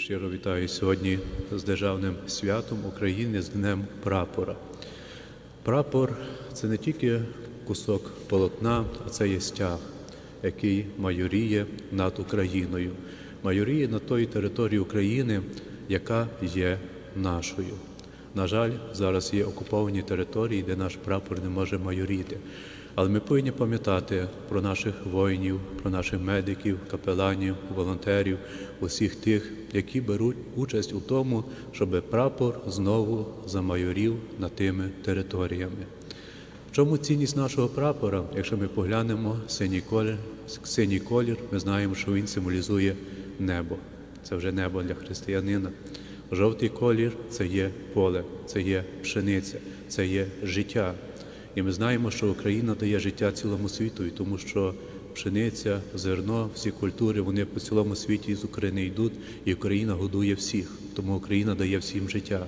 Щиро вітаю сьогодні з державним святом України з Днем прапора. Прапор це не тільки кусок полотна, а це є стяг, який майоріє над Україною, майоріє на той території України, яка є нашою. На жаль, зараз є окуповані території, де наш прапор не може майоріти. Але ми повинні пам'ятати про наших воїнів, про наших медиків, капеланів, волонтерів, усіх тих, які беруть участь у тому, щоб прапор знову замайорів над тими територіями. В чому цінність нашого прапора? Якщо ми поглянемо синій колір, синій колір, ми знаємо, що він символізує небо. Це вже небо для християнина. Жовтий колір це є поле, це є пшениця, це є життя. І ми знаємо, що Україна дає життя цілому світу, і тому що пшениця, зерно, всі культури вони по цілому світі з України йдуть, і Україна годує всіх. Тому Україна дає всім життя.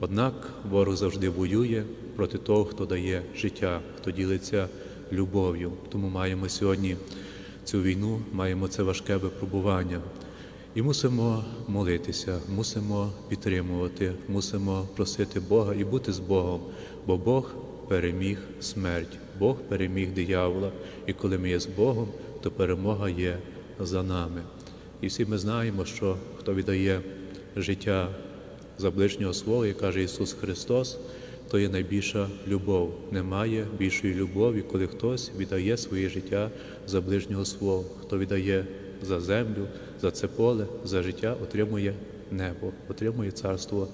Однак ворог завжди воює проти того, хто дає життя, хто ділиться любов'ю. Тому маємо сьогодні цю війну, маємо це важке випробування. І мусимо молитися, мусимо підтримувати, мусимо просити Бога і бути з Богом, бо Бог переміг смерть, Бог переміг диявола. І коли ми є з Богом, то перемога є за нами. І всі ми знаємо, що хто віддає життя за ближнього свого, як каже Ісус Христос, то є найбільша любов. Немає більшої любові, коли хтось віддає своє життя за ближнього свого, хто віддає за землю, за це поле, за життя, отримує небо, отримує царство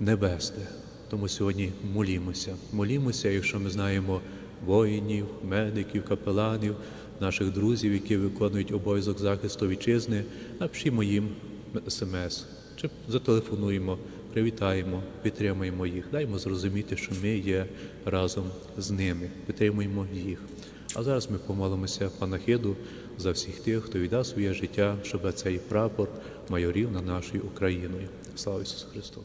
небесне. Тому сьогодні молімося. Молімося, якщо ми знаємо воїнів, медиків, капеланів, наших друзів, які виконують обов'язок захисту вітчизни, напишімо їм смс чи зателефонуємо, привітаємо, підтримуємо їх, даймо зрозуміти, що ми є разом з ними, підтримуємо їх. А зараз ми помолимося панахиду за всіх тих, хто віддав своє життя, щоб цей прапор майорів на нашою Україною. Слава Ісусу Христу!